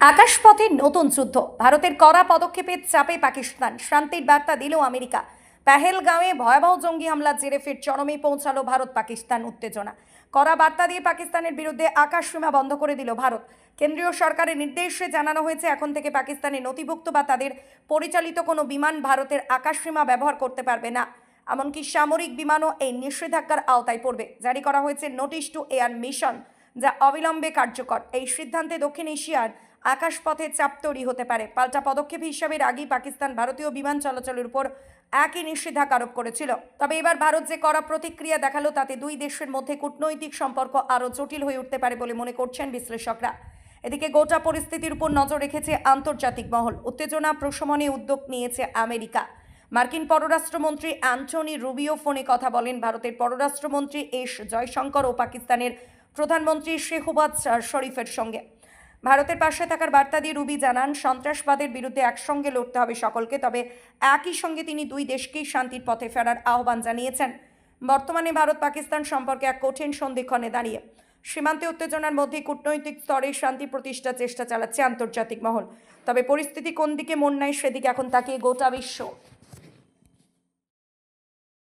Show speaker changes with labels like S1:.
S1: আকাশপথে নতুন যুদ্ধ। ভারতের কড়া পদক্ষেপের চাপে পাকিস্তান। শান্তির বার্তা দিল আমেরিকা। পেহেলগাঁওয়ে ভয়াবহ জঙ্গি হামলার জেরে ফের চরমে পৌঁছালো ভারত পাকিস্তান উত্তেজনা। কড়া বার্তা দিয়ে পাকিস্তানের বিরুদ্ধে আকাশ সীমা বন্ধ করে দিল ভারত। কেন্দ্রীয় সরকারের নির্দেশে জানানো হয়েছে, এখন থেকে পাকিস্তানের নথিভুক্ত বা তাদের পরিচালিত কোনো বিমান ভারতের আকাশ সীমা ব্যবহার করতে পারবে না। এমনকি সামরিক বিমানও এই নিষেধাজ্ঞার আওতায় পড়বে। জারি করা হয়েছে নোটিশ টু এয়ার মিশন, যা অবিলম্বে কার্যকর। এই সিদ্ধান্তে দক্ষিণ এশিয়ার আকাশপথে চাপ তৈরি হতে পারে। পাল্টা পদক্ষেপ হিসাবে আগেই পাকিস্তান ভারতীয় বিমান চলাচলের উপর একই নিষেধাজ্ঞা আরোপ করেছিল। তবে এবার ভারত যে কড়া প্রতিক্রিয়া দেখাল, তাতে দুই দেশের মধ্যে কূটনৈতিক সম্পর্ক আরও জটিল হয়ে উঠতে পারে বলে মনে করছেন বিশ্লেষকরা। এদিকে গোটা পরিস্থিতির উপর নজর রেখেছে আন্তর্জাতিক মহল। উত্তেজনা প্রশমনে উদ্যোগ নিয়েছে আমেরিকা। মার্কিন পররাষ্ট্রমন্ত্রী অ্যান্টনি রুবিও ফোনে কথা বলেন। ভারতের পররাষ্ট্রমন্ত্রী এস জয়শঙ্কর ও পাকিস্তানের প্রধানমন্ত্রী শেহবাজ শরীফের সঙ্গে। ভারতের পাশে থাকার বার্তা দিয়ে রুবি জানান, সন্ত্রাসবাদের বিরুদ্ধে একসঙ্গে লড়তে হবে সকলকে, তবে একই সঙ্গে তিনি দুই দেশকেই শান্তির পথে ফেরার আহ্বান জানিয়েছেন। বর্তমানে ভারত পাকিস্তান সম্পর্কে এক কঠিন সন্ধিক্ষণে দাঁড়িয়ে। সীমান্তে উত্তেজনার মধ্যে কূটনৈতিক স্তরে শান্তি প্রতিষ্ঠার চেষ্টা চালাচ্ছে আন্তর্জাতিক মহল। তবে পরিস্থিতি কোন দিকে মন নেয় সেদিকে এখন তাকিয়ে গোটা বিশ্ব।